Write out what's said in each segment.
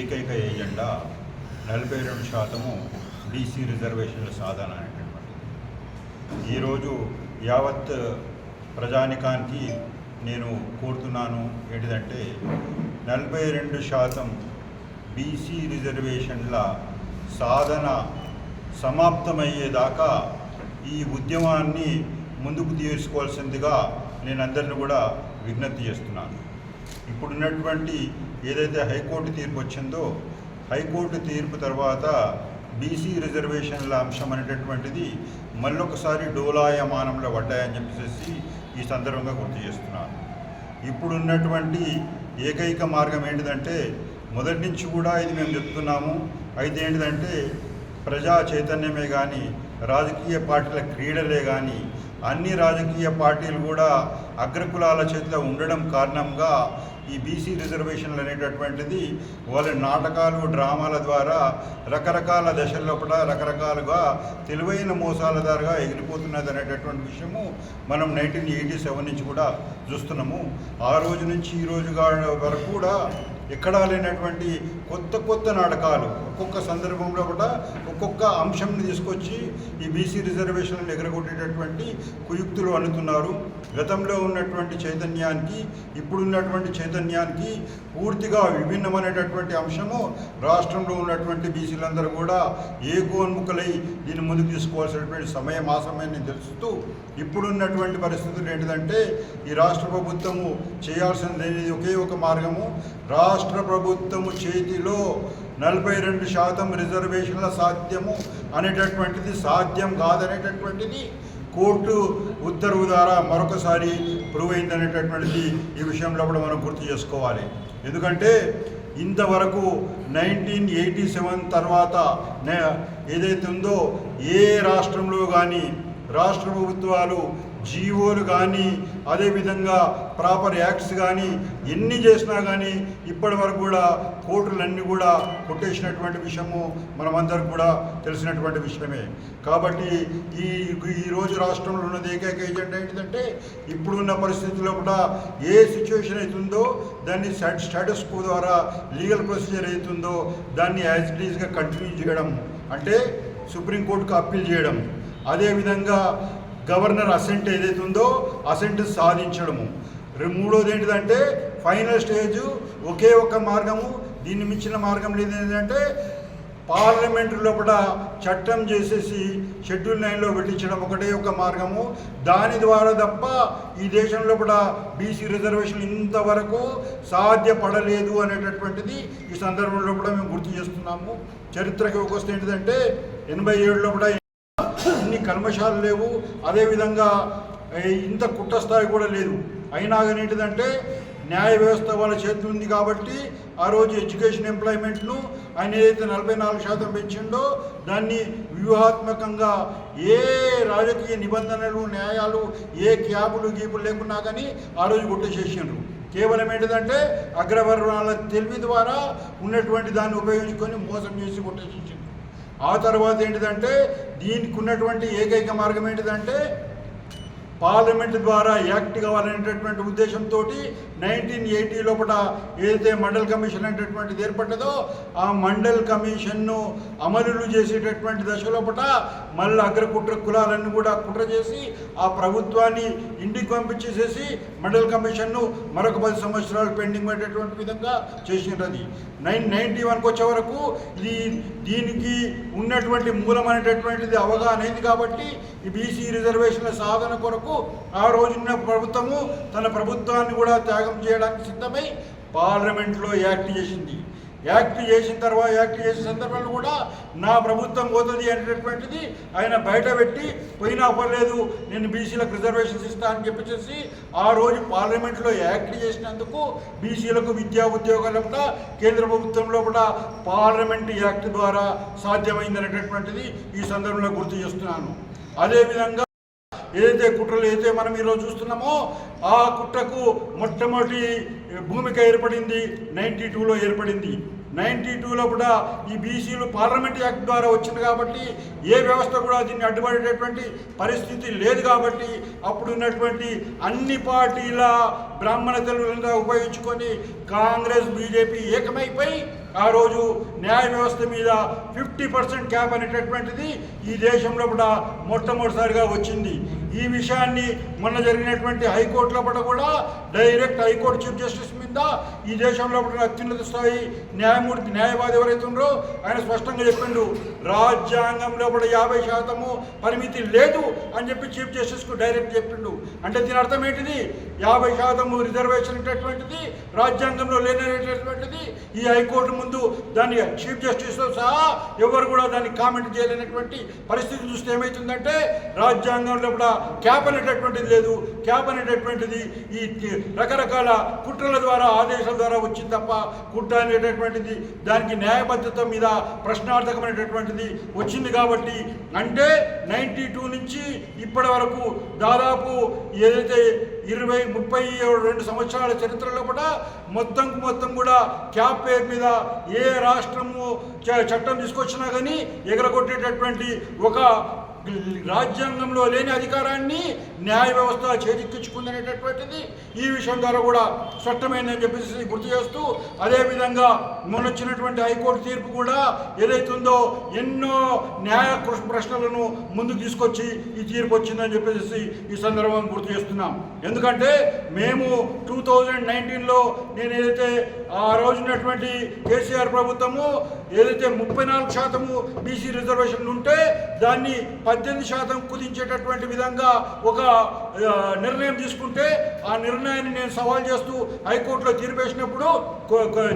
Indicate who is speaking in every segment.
Speaker 1: ఏకైక ఏజెండా నలభై రెండు శాతము బీసీ రిజర్వేషన్ల సాధన అనేటటువంటిది. ఈరోజు యావత్ ప్రజానికానికి నేను కోరుతున్నాను ఏంటిదంటే నలభై రెండు శాతం బీసీ రిజర్వేషన్ల సాధన సమాప్తమయ్యేదాకా ఈ ఉద్యమాన్ని ముందుకు తీసుకోవాల్సిందిగా నేను అందరిని కూడా విజ్ఞప్తి చేస్తున్నాను. ఇప్పుడున్నటువంటి ఏదైతే హైకోర్టు తీర్పు వచ్చిందో హైకోర్టు తీర్పు తర్వాత బీసీ రిజర్వేషన్ల అంశం అనేటటువంటిది మళ్ళొకసారి డోలాయమానంలో పడ్డాయని చెప్పేసి ఈ సందర్భంగా గుర్తు చేస్తున్నాను. ఇప్పుడున్నటువంటి ఏకైక మార్గం ఏంటిదంటే మొదటి నుంచి కూడా ఇది మేము చెప్తున్నాము. అయితే ఏంటిదంటే ప్రజా చైతన్యమే కానీ రాజకీయ పార్టీల క్రీడలే కానీ అన్ని రాజకీయ పార్టీలు కూడా అగ్రకులాల చేతిలో ఉండడం కారణంగా ఈ బీసీ రిజర్వేషన్లు అనేటటువంటిది వాళ్ళ నాటకాలు డ్రామాల ద్వారా రకరకాల దశల్లో కూడా రకరకాలుగా తెలివైన మోసాల ద్వారా ఎగిరిపోతున్నది అనేటటువంటి విషయము మనం నైన్టీన్ ఎయిటీ సెవెన్ నుంచి కూడా చూస్తున్నాము. ఆ రోజు నుంచి ఈ రోజు వరకు కూడా ఎక్కడా లేనటువంటి కొత్త కొత్త నాటకాలు. ఒక్కొక్క సందర్భంలో కూడా ఒక్కొక్క అంశంని తీసుకొచ్చి ఈ బీసీ రిజర్వేషన్లు ఎగరగొట్టేటటువంటి కుయుక్తులు అనుతున్నారు గతంలో ఉన్నటువంటి చైతన్యానికి ఇప్పుడున్నటువంటి చైతన్యానికి పూర్తిగా విభిన్నమైనటువంటి అంశము రాష్ట్రంలో ఉన్నటువంటి బీసీలందరూ కూడా ఏకోన్ముఖులై దీన్ని ముందుకు తీసుకోవాల్సినటువంటి సమయం ఆ సమయాన్ని తెలుస్తూ ఇప్పుడున్నటువంటి పరిస్థితులు ఏంటిదంటే ఈ రాష్ట్ర ప్రభుత్వము చేయాల్సింది ఒకే ఒక మార్గము రా రాష్ట్ర ప్రభుత్వము చేతిలో నలభై రెండు శాతం రిజర్వేషన్ల సాధ్యము అనేటటువంటిది సాధ్యం కాదనేటటువంటిది కోర్టు ఉత్తర్వు ద్వారా మరొకసారి ప్రూవ్ అయిందనేటటువంటిది ఈ విషయంలో కూడా మనం గుర్తు చేసుకోవాలి. ఎందుకంటే ఇంతవరకు నైన్టీన్ ఎయిటీ సెవెన్ తర్వాత నే- ఏదైతే ఉందో ఏ రాష్ట్రంలో కానీ రాష్ట్ర ప్రభుత్వాలు జీవోలు కానీ అదేవిధంగా ప్రాపర్ యాక్ట్స్ కానీ ఎన్ని చేసినా కానీ ఇప్పటి వరకు కూడా కోర్టులన్నీ కూడా కొట్టేసినటువంటి విషయము మనమందరికి కూడా తెలిసినటువంటి విషయమే. కాబట్టి ఈ ఈ రోజు రాష్ట్రంలో ఉన్నది ఏకైక ఏజెండా ఏంటిదంటే ఇప్పుడున్న పరిస్థితుల్లో కూడా ఏ సిచ్యువేషన్ అవుతుందో దాన్ని స్టాటస్ కో ద్వారా లీగల్ ప్రొసీజర్ అవుతుందో దాన్ని యాజ్ ఇట్ ఈస్గా కంటిన్యూ చేయడం. అంటే సుప్రీంకోర్టుకు అప్పీల్ చేయడం. అదేవిధంగా గవర్నర్ అసెంట్ ఏదైతే ఉందో అసెంట్ సాధించడము. మూడోది ఏంటిదంటే ఫైనల్ స్టేజ్ ఒకే ఒక మార్గము దీన్ని మించిన మార్గం లేదు ఏంటంటే పార్లమెంటు లోపల చట్టం చేసేసి షెడ్యూల్ నైన్లో పెట్టించడం ఒకటే ఒక మార్గము. దాని ద్వారా తప్ప ఈ దేశం లోపల బీసీ రిజర్వేషన్ ఇంతవరకు సాధ్యపడలేదు అనేటటువంటిది ఈ సందర్భంలో కూడా మేము గుర్తు చేస్తున్నాము. చరిత్రకి ఒక వస్తే ఏంటిదంటే ఎనభై ఏడులో కూడా అన్ని కల్మషాలు లేవు. అదేవిధంగా ఇంత కుట్ర స్థాయి కూడా లేదు. అయినా కానీ ఏంటిదంటే న్యాయ వ్యవస్థ వాళ్ళ చేతి ఉంది కాబట్టి ఆ రోజు ఎడ్యుకేషన్ ఎంప్లాయ్మెంట్ను ఆయన ఏదైతే నలభై నాలుగు శాతం పెంచిండో దాన్ని వ్యూహాత్మకంగా ఏ రాజకీయ నిబంధనలు న్యాయాలు ఏ క్యాబులు గీపులు లేకున్నా కానీ ఆ రోజు కొట్టేసేసిండ్రు. కేవలం ఏంటిదంటే అగ్రవర్ణాల తెలివి ద్వారా ఉన్నటువంటి దాన్ని ఉపయోగించుకొని మోసం చేసి కొట్టేసేసి ఆ తర్వాత ఏంటిదంటే దీనికి ఉన్నటువంటి ఏకైక మార్గం ఏంటిదంటే పార్లమెంట్ ద్వారా యాక్ట్ కావాలనేటటువంటి ఉద్దేశంతో నైన్టీన్ ఎయిటీ లోపల ఏదైతే మండల్ కమిషన్ అనేటటువంటిది ఏర్పడ్డదో ఆ మండల్ కమిషన్ను అమలులు చేసేటటువంటి దశ లోపల మళ్ళీ అగ్రకుట్ర కులాలన్నీ కూడా కుట్ర చేసి ఆ ప్రభుత్వాన్ని ఇంటికి పంపించేసేసి మండల కమిషన్ను మరొక పది సంవత్సరాలు పెండింగ్ పెట్టేటువంటి విధంగా చేసినది నైన్ నైన్టీ వన్కి వచ్చే వరకు ఇది దీనికి ఉన్నటువంటి మూలం అనేటటువంటిది అవగాహన అయింది కాబట్టి ఈ బీసీ రిజర్వేషన్ల సాధన కొరకు ఆ రోజున్న ప్రభుత్వము తన ప్రభుత్వాన్ని కూడా త్యాగం చేయడానికి సిద్ధమై పార్లమెంట్లో యాక్ట్ చేసింది. యాక్ట్ చేసిన తర్వాత యాక్ట్ చేసిన సందర్భంలో కూడా నా ప్రభుత్వం పోతుంది అనేటటువంటిది ఆయన బయట పెట్టి పోయినా పర్లేదు నేను బీసీలకు రిజర్వేషన్స్ ఇస్తా అని చెప్పేసి ఆ రోజు పార్లమెంట్లో యాక్ట్ చేసినందుకు బీసీలకు విద్యా ఉద్యోగాలు కూడా కేంద్ర ప్రభుత్వంలో కూడా పార్లమెంట్ యాక్ట్ ద్వారా సాధ్యమైంది అనేటటువంటిది ఈ సందర్భంలో గుర్తు చేస్తున్నాను. అదేవిధంగా ఏదైతే కుట్రలు ఏదైతే మనం ఈరోజు చూస్తున్నామో ఆ కుట్రకు మొట్టమొదటి భూమిక ఏర్పడింది నైంటీ టూలో ఏర్పడింది. నైంటీ టూలో కూడా ఈ బీసీలు పార్లమెంట్ యాక్ట్ ద్వారా వచ్చింది కాబట్టి ఏ వ్యవస్థ కూడా దీన్ని అడ్డుపడేటటువంటి పరిస్థితి లేదు కాబట్టి అప్పుడు ఉన్నటువంటి అన్ని పార్టీల బ్రాహ్మణ తెలుగులంతా ఉపయోగించుకొని కాంగ్రెస్ బీజేపీ ఏకమైపోయి
Speaker 2: ఆ రోజు న్యాయ వ్యవస్థ మీద ఫిఫ్టీ పర్సెంట్ క్యాప్ అనేటటువంటిది ఈ దేశంలో కూడా మొట్టమొదటిసారిగా వచ్చింది. ఈ విషయాన్ని మొన్న జరిగినటువంటి హైకోర్టులో పట కూడా డైరెక్ట్ హైకోర్టు చీఫ్ జస్టిస్ మీద ఈ దేశంలో కూడా అత్యున్నత స్థాయి న్యాయమూర్తి న్యాయవాది ఎవరైతే ఉన్నారో ఆయన స్పష్టంగా చెప్పిండు. రాజ్యాంగంలో కూడా యాభై శాతము పరిమితి లేదు అని చెప్పి చీఫ్ జస్టిస్కు డైరెక్ట్ చెప్పిండు. అంటే దీని అర్థం ఏంటిది? యాభై శాతము రిజర్వేషన్ అనేటటువంటిది రాజ్యాంగంలో లేనటువంటిది ఈ హైకోర్టు ముందు దాన్ని చీఫ్ జస్టిస్తో సహా ఎవరు కూడా దాన్ని కామెంట్ చేయలేనటువంటి పరిస్థితి చూస్తే ఏమవుతుందంటే రాజ్యాంగంలో కూడా క్యాప్ అనేటటువంటిది లేదు. క్యాప్ అనేటటువంటిది ఈ రకరకాల కుట్రల ద్వారా ఆదేశాల ద్వారా వచ్చింది తప్ప కుట్ర అనేటటువంటిది దానికి న్యాయబద్ధత మీద ప్రశ్నార్థకమైనటువంటిది వచ్చింది కాబట్టి అంటే నైంటీ టూ నుంచి ఇప్పటి వరకు దాదాపు ఏదైతే ఇరవై ముప్పై రెండు సంవత్సరాల చరిత్రలో కూడా మొత్తం మొత్తం కూడా క్యాప్ పేరు మీద ఏ రాష్ట్రము చ- చట్టం తీసుకొచ్చినా కానీ ఎగరగొట్టేటటువంటి ఒక రాజ్యాంగంలో లేని అధికారాన్ని న్యాయ వ్యవస్థ చేజిక్కించుకుందనేటటువంటిది ఈ విషయం ద్వారా కూడా స్పష్టమైందని చెప్పేసి గుర్తు చేస్తూ అదేవిధంగా మొన్న వచ్చినటువంటి హైకోర్టు తీర్పు కూడా ఏదైతుందో ఎన్నో న్యాయ ప్రశ్నలను ముందుకు తీసుకొచ్చి ఈ తీర్పు వచ్చిందని చెప్పేసి ఈ సందర్భం గుర్తు చేస్తున్నాం. ఎందుకంటే మేము టూ థౌజండ్ నైన్టీన్లో నేను ఏదైతే ఆ రోజునటువంటి కేసీఆర్ ప్రభుత్వము ఏదైతే ముప్పై నాలుగు శాతము బీసీ రిజర్వేషన్ ఉంటే దాన్ని పద్దెనిమిది శాతం కుదించేటటువంటి విధంగా ఒక నిర్ణయం తీసుకుంటే ఆ నిర్ణయాన్ని నేను సవాల్ చేస్తూ హైకోర్టులో తీర్పేసినప్పుడు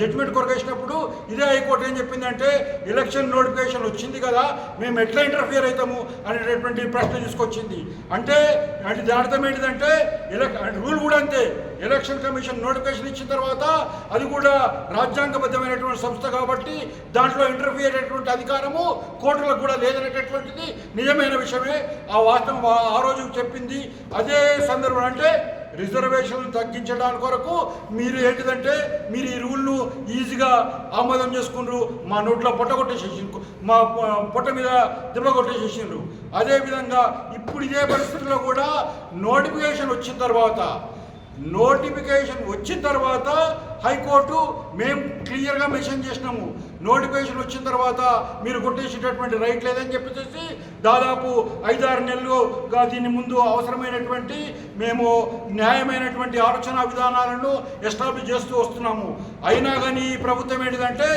Speaker 2: జడ్జిమెంట్ కొరకేసినప్పుడు ఇదే హైకోర్టు ఏం చెప్పిందంటే ఎలక్షన్ నోటిఫికేషన్ వచ్చింది కదా మేము ఎట్లా ఇంటర్ఫియర్ అవుతాము అనేటటువంటి ప్రశ్న తీసుకొచ్చింది. అంటే అంటే దాని అర్థం ఏంటిదంటే ఎలక్ రూల్ కూడా అంతే. ఎలక్షన్ కమిషన్ నోటిఫికేషన్ ఇచ్చిన తర్వాత అది కూడా రాజ్యాంగబద్ధమైనటువంటి సంస్థ కాబట్టి దాంట్లో ఇంటర్వ్యూ అయ్యేటటువంటి అధికారము కోర్టులకు కూడా లేదనేటటువంటిది నిజమైన విషయమే. ఆ వాస్తవం ఆ- రోజు చెప్పింది. అదే సందర్భం అంటే రిజర్వేషన్లు తగ్గించడానికి కొరకు మీరు ఏంటిదంటే మీరు ఈ రూల్ను ఈజీగా ఆమోదం చేసుకుండ్రు. మా నోట్లో పొట్ట కొట్టేసేసిండ్రు. మా పొట్ట మీద దెబ్బ కొట్టేసేసిండ్రు. అదేవిధంగా ఇప్పుడు ఇదే పరిస్థితుల్లో కూడా నోటిఫికేషన్ వచ్చిన తర్వాత నోటిఫికేషన్ వచ్చిన తర్వాత హైకోర్టు మేము క్లియర్గా మెన్షన్ చేసినాము. నోటిఫికేషన్ వచ్చిన తర్వాత మీరు కొట్టేసేటటువంటి రైట్ లేదని చెప్పేసి దాదాపు ఐదారు నెలలుగా దీని ముందు అవసరమైనటువంటి మేము న్యాయమైనటువంటి ఆలోచన విధానాలను ఎస్టాబ్లిష్ చేస్తూ వస్తున్నాము. అయినా కానీ ఈ ప్రభుత్వం ఏంటిదంటే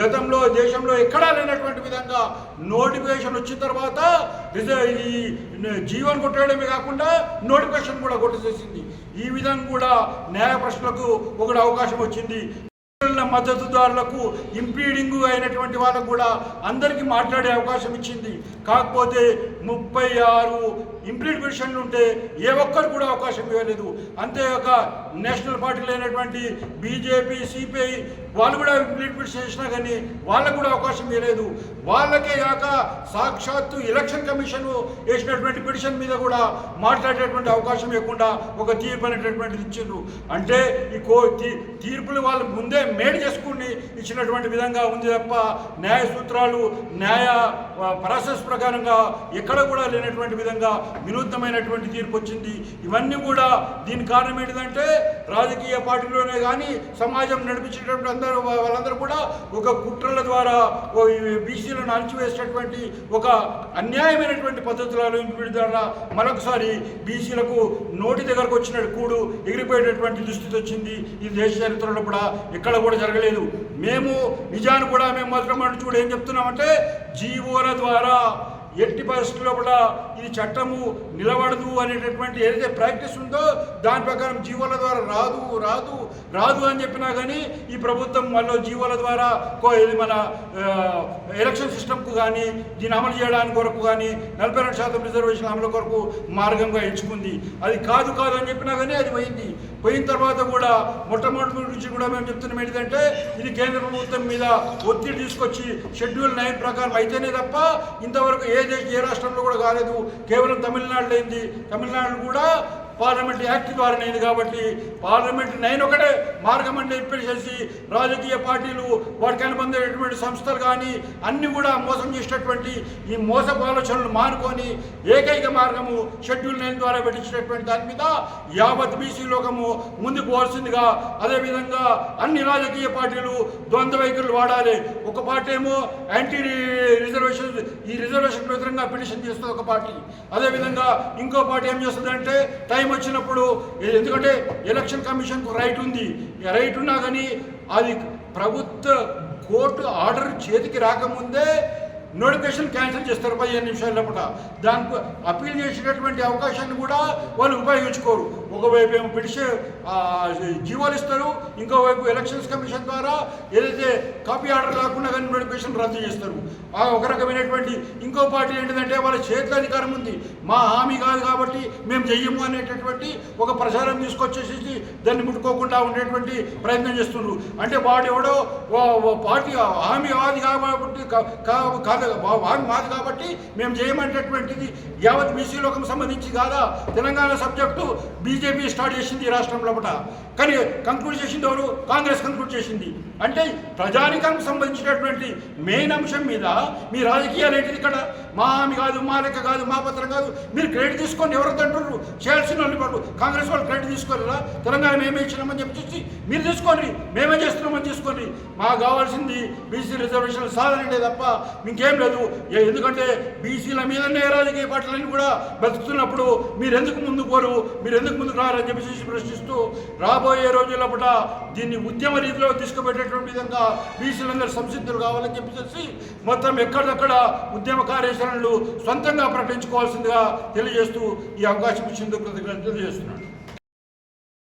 Speaker 2: గతంలో దేశంలో ఎక్కడా లేనటువంటి విధంగా నోటిఫికేషన్ వచ్చిన తర్వాత ఈ జీవన్ కొట్టడమే కాకుండా నోటిఫికేషన్ కూడా కొట్టేసేసింది. ఈ విధంగా కూడా న్యాయ ప్రశ్నలకు ఒకటి అవకాశం వచ్చింది. మద్దతుదారులకు ఇంపీడింగ్ అయినటువంటి వాళ్ళకు కూడా అందరికీ మాట్లాడే అవకాశం ఇచ్చింది. కాకపోతే ముప్పై ఆరు ఇంప్లీడ్ పిటిషన్లు ఉంటే ఏ ఒక్కరు కూడా అవకాశం ఇవ్వలేదు. అంతేకాక నేషనల్ పార్టీలు అయినటువంటి బీజేపీ సిపిఐ వాళ్ళు కూడా ఇంప్లీడ్ పిటిషన్ చేసినా కానీ వాళ్ళకు కూడా అవకాశం ఇవ్వలేదు. వాళ్ళకే కాక సాక్షాత్తు ఎలక్షన్ కమిషన్ వేసినటువంటి పిటిషన్ మీద కూడా మాట్లాడేటువంటి అవకాశం ఇవ్వకుండా ఒక తీర్పు అనేటటువంటిది ఇచ్చిండ్రు. అంటే ఈ కో తీర్పులు వాళ్ళు ముందే మేడ్ చేసుకుని ఇచ్చినటువంటి విధంగా ఉంది తప్ప న్యాయ సూత్రాలు న్యాయ ప్రాసెస్ ప్రకారంగా ఎక్కడ కూడా లేనటువంటి విధంగా వినూత్నమైనటువంటి తీర్పు వచ్చింది. ఇవన్నీ కూడా దీని కారణం ఏంటిదంటే రాజకీయ పార్టీలోనే కానీ సమాజం నడిపించేటటువంటి అందరూ వాళ్ళందరూ కూడా ఒక కుట్రల ద్వారా బీసీలను అణచివేసేటటువంటి ఒక అన్యాయమైనటువంటి పద్ధతులు ద్వారా మరొకసారి బీసీలకు నోటి దగ్గరకు వచ్చిన కూడు ఎగిరిపోయేటటువంటి దుస్థితి వచ్చింది. ఈ దేశ చరిత్రలో కూడా ఎక్కడ కూడా జరగలేదు. మేము నిజాన్ని కూడా మేము మొదటి చూడ ఏం చెప్తున్నామంటే జీవోల ద్వారా ఎట్టి పరిస్థితుల్లో కూడా ఇది చట్టము నిలబడదు అనేటటువంటి ఏదైతే ప్రాక్టీస్ ఉందో దాని ప్రకారం జీవోల ద్వారా రాదు రాదు రాదు అని చెప్పినా కానీ ఈ ప్రభుత్వం మళ్ళీ జీవోల ద్వారా కో- ఇది మన ఎలక్షన్ సిస్టమ్కు కానీ దీన్ని అమలు చేయడానికి కొరకు కానీ నలభై రెండు శాతం రిజర్వేషన్ అమలు కొరకు మార్గంగా ఎంచుకుంది. అది కాదు కాదు అని చెప్పినా కానీ అది పోయింది. పోయిన తర్వాత కూడా మొట్టమొదటి నుంచి కూడా మేము చెప్తున్నాం ఏంటంటే ఇది కేంద్ర ప్రభుత్వం మీద ఒత్తిడి తీసుకొచ్చి షెడ్యూల్ నైన్ ప్రకారం అయితేనే తప్ప ఇంతవరకు ఏ ఏ రాష్ట్రంలో కూడా కాలేదు. కేవలం తమిళనాడులో అయింది. తమిళనాడు కూడా పార్లమెంట్ యాక్ట్ ద్వారా నేను కాబట్టి పార్లమెంట్ నైన్ ఒకటే మార్గం అంటే చేసి రాజకీయ పార్టీలు వాటికి అనుబంధమైనటువంటి సంస్థలు కానీ అన్ని కూడా మోసం చేసినటువంటి ఈ మోసపు ఆలోచనలు మానుకొని ఏకైక మార్గము షెడ్యూల్ నైన్ ద్వారా పెట్టించినటువంటి దాని మీద యావత్ బీసీ లోకము ముందుకు పోవాల్సిందిగా అదేవిధంగా అన్ని రాజకీయ పార్టీలు ద్వంద్వ వైఖరులు వాడాలి. ఒక పార్టీ ఏమో యాంటీ రిజర్వేషన్ ఈ రిజర్వేషన్ వ్యతిరేకంగా పిటిషన్ చేస్తుంది ఒక పార్టీ. అదేవిధంగా ఇంకో పార్టీ ఏం చేస్తుందంటే టైం వచ్చినప్పుడు ఎందుకంటే ఎలక్షన్ కమిషన్కు రైట్ ఉంది. రైట్ ఉన్నా కానీ అది ప్రభుత్వ కోర్టు ఆర్డర్ చేతికి రాకముందే నోటిఫికేషన్ క్యాన్సిల్ చేస్తారు పదిహేను నిమిషాల లోపల. దానికి అప్పీల్ చేసేటటువంటి అవకాశాన్ని కూడా వాళ్ళు ఉపయోగించుకోరు. ఒకవైపు ఏమో పిటిషన్ జీవోలు ఇస్తారు ఇంకోవైపు ఎలక్షన్స్ కమిషన్ ద్వారా ఏదైతే కాపీ ఆర్డర్ రాకుండా కానీ నోటిఫికేషన్ రద్దు చేస్తారు. ఆ ఒక రకమైనటువంటి ఇంకో పార్టీ ఏంటిదంటే వాళ్ళ చేతిలో అధికారం ఉంది. మా హామీ కాదు కాబట్టి మేము చెయ్యము అనేటటువంటి ఒక ప్రచారం తీసుకొచ్చేసి దాన్ని ముట్టుకోకుండా ఉండేటువంటి ప్రయత్నం చేస్తున్నారు అంటే వాడు ఎవడో పార్టీ హామీ వాది కాబట్టి కాదు హామీ మాది కాబట్టి మేము చేయమనేటటువంటిది యావత్ బీసీ లోకం సంబంధించి కాదా? తెలంగాణ సబ్జెక్టు బీజేపీ స్టార్ట్ చేసింది ఈ రాష్ట్రం లోపల కానీ కంక్లూడ్ చేసింది ఎవరు? కాంగ్రెస్ కంక్లూడ్ చేసింది. అంటే ప్రజానికానికి సంబంధించినటువంటి మెయిన్ అంశం మీద మీ రాజకీయాలు ఏంటిది ఇక్కడ. మా ఆమె కాదు మా లెక్క కాదు మా పత్రం కాదు. మీరు క్రెడిట్ తీసుకొని ఎవరితో అంటున్నారు చేయాల్సిన వాళ్ళు వాళ్ళు కాంగ్రెస్ వాళ్ళు క్రెడిట్ తీసుకోలేరా తెలంగాణ మేమే ఇచ్చినామని చెప్పి మీరు తీసుకోండి. మేమే చేస్తున్నామని తీసుకోండి. మాకు కావాల్సింది బీసీ రిజర్వేషన్ సాధనంటే తప్ప ఇంకేం లేదు. ఎందుకంటే బీసీల మీదనే రాజకీయ పార్టీలన్నీ కూడా బ్రతుకుతున్నప్పుడు మీరు ఎందుకు ముందు పోరు? మీరు ఎందుకు ముందుకు రారని చెప్పేసి ప్రశ్నిస్తూ రాబోయే రోజుల పూట దీన్ని ఉద్యమ రీతిలో తీసుకుపెట్టేటువంటి విధంగా బీసీలందరూ సంసిద్ధులు కావాలని చెప్పేసి మొత్తం ఎక్కడికక్కడ ఉద్యమ కార్యాచరణలు సొంతంగా ప్రకటించుకోవాల్సిందిగా తెలియజేస్తూ ఈ అవకాశం ఇచ్చేందుకు కృతజ్ఞతలు తెలియజేస్తున్నాను.